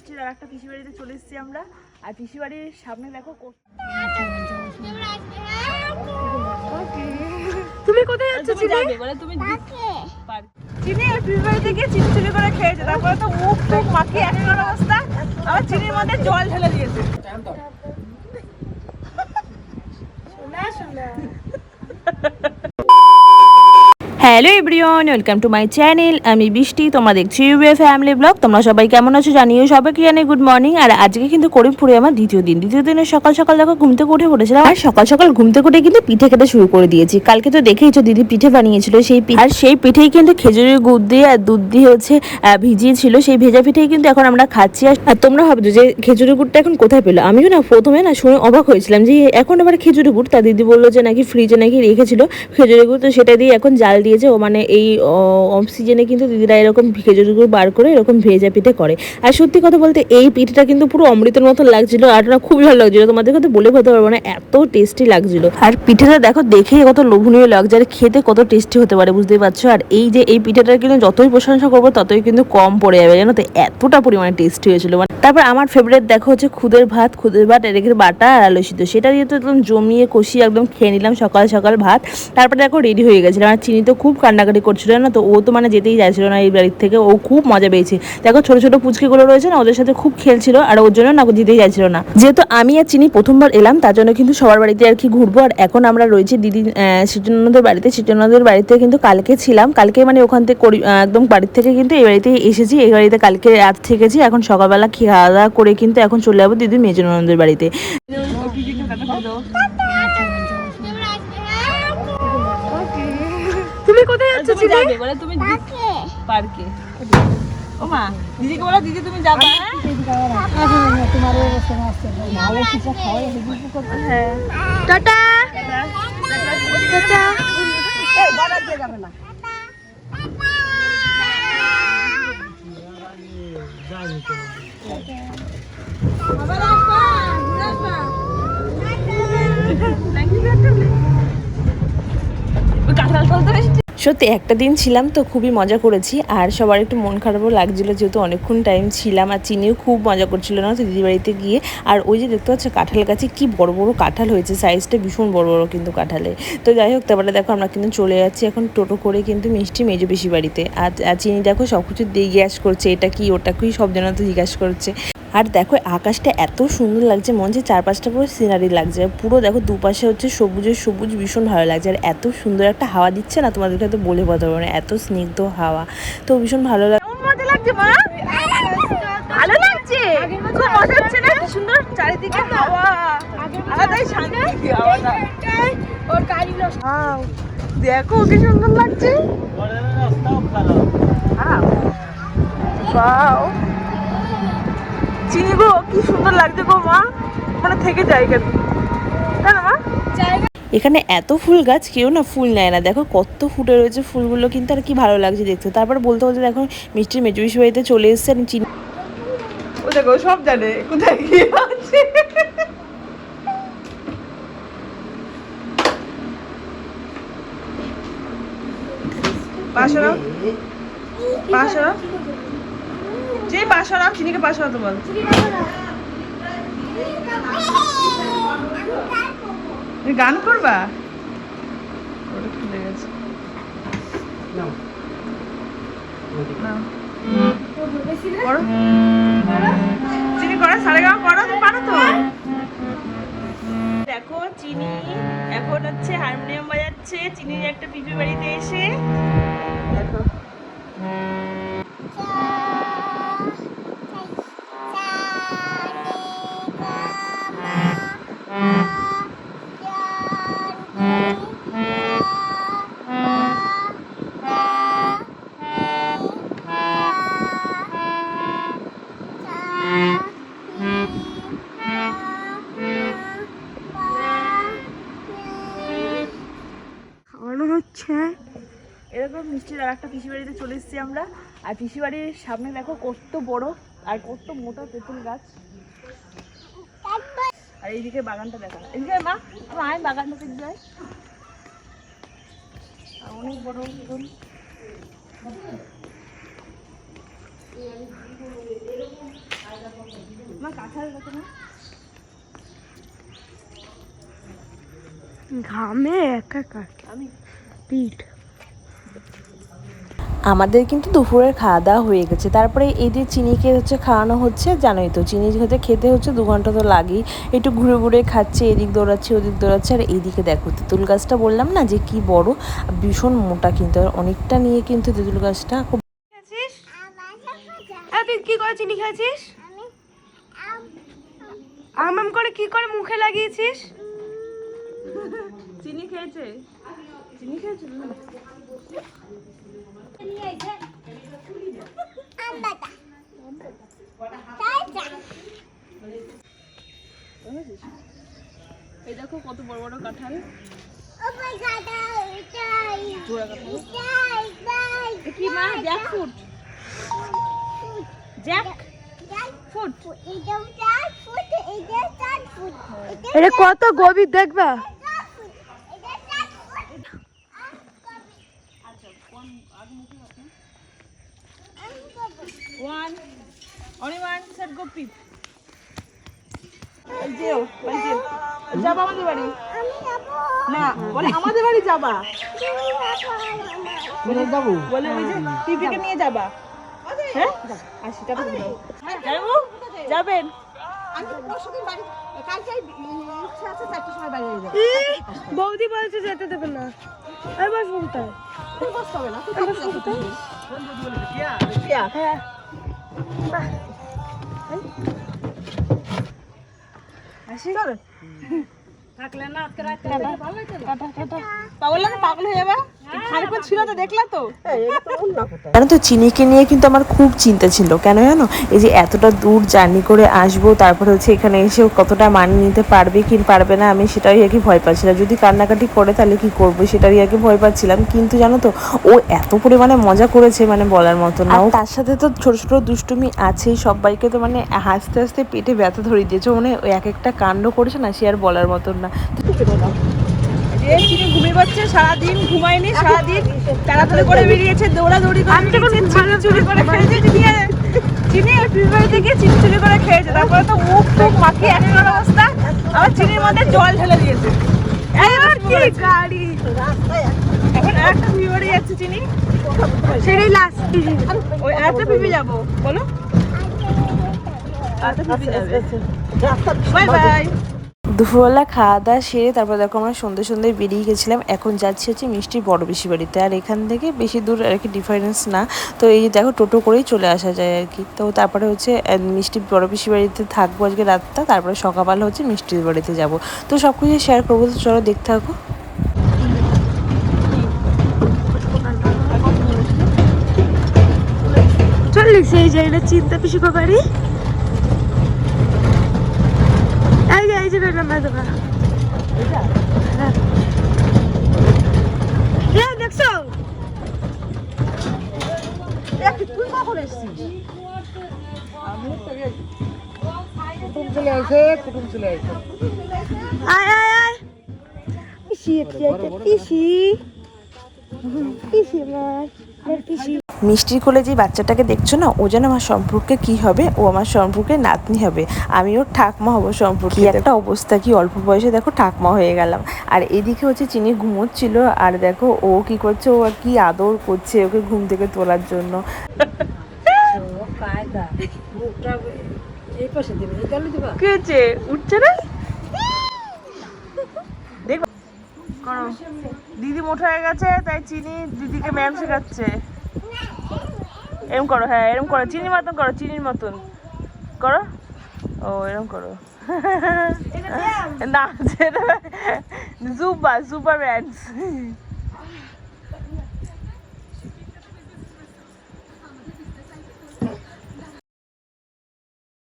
মিষ্টির আর একটা পিসি বাড়িতে চলে এসেছি আমরা। আর পিসি বাড়ির সামনে দেখো তুমি কোথায় যাচ্ছ চিনি? বলে তুমি চিনি আর পিসি বাড়িতে গিয়ে চিনি চিনি করে খেয়েছে। তারপরে তো মুখ টুক মাখিয়ে একাকার অবস্থা। আবার চিনির মধ্যে জল ঢেলে দিয়েছে। Hello everyone, welcome to my channel. আমি বৃষ্টি, তোমরা দেখছি ইউবিএ ফ্যামিলি ব্লগ। তোমরা সবাই কেমন আছো জানিও সবাইকে জানাই গুড মর্নিং আর আজকে কিন্তু করিমপুরে আমার দ্বিতীয় দিন। দ্বিতীয় দিনের সকাল সকাল দেখো ঘুম থেকে উঠে পড়েছিলাম। আর সকাল সকাল ঘুম থেকে উঠে কিন্তু পিঠে খেতে শুরু করে দিয়েছি। কালকে তো দেখেইছো দিদি পিঠে বানিয়েছিল সেই আর সেই পিঠেই কিন্তু খেজুরের গুড় দিয়ে আর দুধ দিয়ে হচ্ছে ভিজিয়েছিল। সেই ভেজা পিঠেই কিন্তু এখন আমরা খাচ্ছি। আর তোমরা ভাবছ যে খেজুরের গুড়টা এখন কোথায় পেল? আমিও না প্রথমে না শুনে অবাক হয়েছিলাম যে এখন আবার খেজুরের গুড়? তা দিদি বলল যে নাকি ফ্রিজে নাকি রেখেছিল খেজুরের গুড়। তো সেটা দিয়ে এখন জাল দিয়েছে। মানে এই অফ কিন্তু দিদিরা এরকম খেজুরের গুড় বার করে এরকম ভেজা পিঠে করে। আর সত্যি কথা বলতে এই পিঠেটা কিন্তু পুরো অমৃতের মতো লাগছিল, আর না, খুবই ভালো লাগছিল। তোমাদের কথা বলে বলতে পারব না, এত টেস্টি লাগছিল। আর পিঠেটা দেখো দেখেই কত লোভনীয় লাগছে, আর খেতে কত টেস্টি হতে পারে, বুঝতেই পারছ? আর এই যে, এই পিঠেটার কিন্তু যতই প্রশংসা করব, ততই কিন্তু কম পড়ে যাবে, জানো তো? এতটা পরিমাণে টেস্টি হয়েছিল। মানে তারপর আমার ফেভারিট দেখো হচ্ছে খুদের ভাত খুদের ভাত এদিকে বাটা আর আলু সিদ্ধ। সেটা দিয়ে তো একদম জমিয়ে কষিয়ে একদম খেয়ে নিলাম সকাল সকাল ভাত। তারপরে দেখো রেডি হয়ে গেছিলাম আর চিনি তো খুব কান্নাকাটি করছিল না তো? ও তো মানে যেতেই চাইছিল না এই বাড়ির থেকে। ও খুব মজা পেয়েছে। দেখো ছোট ছোট পুচকিগুলো রয়েছে না, ওদের সাথে খুব খেলছিল আর ওর জন্য না যেতেই চাইছিল না। যেহেতু আমি আর চিনি প্রথমবার এলাম, তার জন্য কিন্তু সবার বাড়িতে আর কি ঘুরবো। আর এখন আমরা রয়েছি দিদি সিটনদের বাড়িতে। সিটনদের বাড়িতে কিন্তু কালকে ছিলাম। কালকে মানে ওখান থেকে একদম বাড়ির থেকে কিন্তু এই বাড়িতে এসেছি। এই বাড়িতে কালকে রাত থেকেছি। এখন সকালবেলা খাওয়া দাওয়া করে কিন্তু এখন চলে যাব দিদি মেজনন্দের বাড়িতে। তুমি কোথায় যাচ্ছ বলে তুমি পার্কে। দিদিকে বলো দিদি তুমি যাবে? হ্যাঁ টাটা। টাটা সত্যি, একটা দিন ছিলাম তো, খুবই মজা করেছি। আর সবার একটু মন খারাপও লাগছিল, যেহেতু অনেকক্ষণ টাইম ছিলাম, আর চিনিও খুব মজা করছিল না তো দিদি বাড়িতে গিয়ে। আর ওই যে দেখতে পাচ্ছ কাঁঠাল গাছে কি বড় বড় কাঁঠাল হয়েছে সাইজটা ভীষণ বড় বড় কিন্তু কাঁঠালে তো যাই হোক, তারপরে দেখো আমরা কিন্তু চলে যাচ্ছি এখন টোটো করে কিন্তু মিষ্টি মেজো পিসি বাড়িতে। আর চিনি দেখো সব কিছু দিয়ে জিজ্ঞাসা করছে, এটা কি, ওটা কি, সব জন তো জিজ্ঞাসা করছে। আর দেখো আকাশটা এত সুন্দর লাগছে মনে হচ্ছে চারপাশটা পুরো সিনারি লাগছে। পুরো দেখো দুপাশে হচ্ছে সবুজের সবুজ ভীষণ ভালো লাগছে। আর এত সুন্দর একটা হাওয়া দিচ্ছে না তোমাদেরকে হয়তো বলে পারব না এত স্নিগ্ধ হাওয়া। তো ভীষণ ভালো লাগে লাগছে মা? ভালো লাগছে? খুব মজা হচ্ছে না? কি সুন্দর চারিদিকে হাওয়া। আলাদাই শান্তি হাওয়াটা। Wow, দেখো কি সুন্দর লাগছে. চিনি গো কি সুন্দর লাগছে গো মা। মানে থেকে তাই না মা? এখানে এত ফুল গাছ কেউ না ফুল নেয় না। দেখো কত ফুটে রয়েছে ফুলগুলো কিন্তু আর কি ভালো লাগছে দেখতে। তারপর বলতে বলতে দেখো মিষ্টির মেজুবিশ বাড়িতে চলে এসছে আমি চিনি ও দেখো সব জানে কোথায় কি আছে। পাশারাও পাশারাও যে পাশারাও চিনিকে পাশারাও তো বল গান করবা? ওটা খুলে গেছে। চিনি করো সাড়ে গামা করো তুমি পারো তো? দেখো চিনি এখন হচ্ছে হারমোনিয়াম বাজাচ্ছে চিনির একটা পিপি বাড়িতে এসে। দেখো। হচ্ছে। এরকম মিষ্টির আর একটা পিসি বাড়িতে চলে এসেছি আমরা। আর পিসি বাড়ির সামনে দেখো কত বড় আর কত মোটা তেঁতুল গাছ। আর এইদিকে বাগানটা দেখা এদিকে মা আয় বাগানটা দেখবে। আর অনেক বড় মতন ঘামে একাকার। পিঠ। আমাদের কিন্তু দুপুরের খাওয়া দাওয়া হয়ে গেছে। তারপরে এই যে চিনিকে হচ্ছে খাওয়ানো হচ্ছে জানোই তো চিনি হতে খেতে হচ্ছে দু ঘণ্টা তো লাগেই। একটু ঘুরে ঘুরে খাচ্ছে এদিক দৌড়াচ্ছে ওদিক দৌড়াচ্ছে আর এইদিকে দেখো তেঁতুল গাছটা বললাম না যে কি বড় ভীষণ মোটা কিন্তু আর অনেকটা নিয়ে কিন্তু তেঁতুল গাছটা খুব তুই কি করে চিনি খেয়েছিস? আম আম করে কি করে মুখে লাগিয়েছিস? চিনি খেয়েছে? চিনি খেয়েছে এই দেখো কত বড় বড় কাঁঠাল। কি জ্যাক জ্যাক কত গভীর দেখবা? One only one set go পিপ যেও যাবা আমাদের বাড়ি না বলে আমাদের বাড়ি যাবা বলে ওই যে টিভিকে নিয়ে যাবা হ্যাঁ? আশি টাকা দিও যাব। যাবেন বৌদি বলছে যেতে দেবে না। আর বাস বলতে হ্যাঁ আসি না পাগল না পাগল হয়ে যাবা। ছিল তো দেখলা তো। জানো তো চিনিকে নিয়ে কিন্তু আমার খুব চিন্তা ছিল। কেন জানো? এই যে এতটা দূর জার্নি করে আসব তারপরে হচ্ছে এখানে এসে ও কতটা মানিয়ে নিতে পারবে কি পারবে না আমি সেটাই আর কি ভয় পাচ্ছিলাম। যদি কান্নাকাটি করে তাহলে কি করব? সেটাই আর কি ভয় পাচ্ছিলাম। কিন্তু জানো তো ও এত পরিমাণে মজা করেছে মানে বলার মতো না। আর তার সাথে তো ছোট ছোট দুষ্টুমি আছেই। সবাইকে তো মানে হাসতে হাসতে পেটে ব্যথা ধরিয়ে দিয়েছে। মানে এক একটা কাণ্ড করেছে না সে আর বলার মতন না। যে চিনি ঘুমিয়ে পড়ছে সারাদিন ঘুমায়নি সারাদিন তাড়াতাড়ি করে বেরিয়েছে দৌড়াদৌড়ি করে চিনি চুরি করে খেয়েছে চিনি চিনি আর পিঁপড়ে থেকে চিনি চুরি করে খেয়েছে তারপরে তো মুখ টুক মাখিয়ে এক অবস্থা আবার চিনির মধ্যে জল ঢেলে দিয়েছে। এবার কি গাড়ি এখন একটা পিঁপড়ে যাচ্ছে চিনি। সেটাই লাস্ট ওই একটা পিঁপড়ে যাব বলো। পিঁপড়ে যাবে। বাই বাই দুপুরবেলা খাওয়া দাওয়া সেরে তারপর দেখো আমরা সন্ধ্যে সন্ধ্যে বেরিয়ে গেছিলাম। এখন যাচ্ছি হচ্ছে মিষ্টির বড় বেশি বাড়িতে। আর এখান থেকে বেশি দূর আর কি ডিফারেন্স না। তো এই দেখো টোটো করেই চলে আসা যায় আর কি। তো তারপরে হচ্ছে মিষ্টির বড় বেশি বাড়িতে থাকব আজকে রাতটা। তারপরে সকালবেলা হচ্ছে মিষ্টির বাড়িতে যাব। তো সব কিছু শেয়ার করব। তো চলো দেখতে থাকো। চল্লিশ এই যে এটা চিন্তা পিসি বাড়ি এই যে এই যে বেটা মা দোকা দেখছ তুই কখন এসছিস আয় আয় আয় পিসি একটু একটা পিসি পিসি আমার আমার পিসি মিষ্টির কোলে যে বাচ্চাটাকে দেখছ না ও যেন আমার সম্পর্কে কি হবে? ও আমার সম্পর্কে নাতনি হবে। আমি ওর ঠাকমা হব সম্পর্কে। একটা অবস্থা কি অল্প বয়সে দেখো ঠাকমা হয়ে গেলাম। আর এদিকে হচ্ছে চিনি ঘুমোচ্ছিল আর দেখো ও কি করছে ও আর কি আদর করছে ওকে ঘুম থেকে তোলার জন্য। উঠছে না? দেখো। দিদি মোটা হয়ে গেছে তাই চিনি দিদিকে ম্যাম শেখাচ্ছে। এরম করো হ্যাঁ এরম করো চিনির মতন করো চিনির মতন। করো? ও এরম করো। না যেটা জুবা সুপার ব্যান্ডস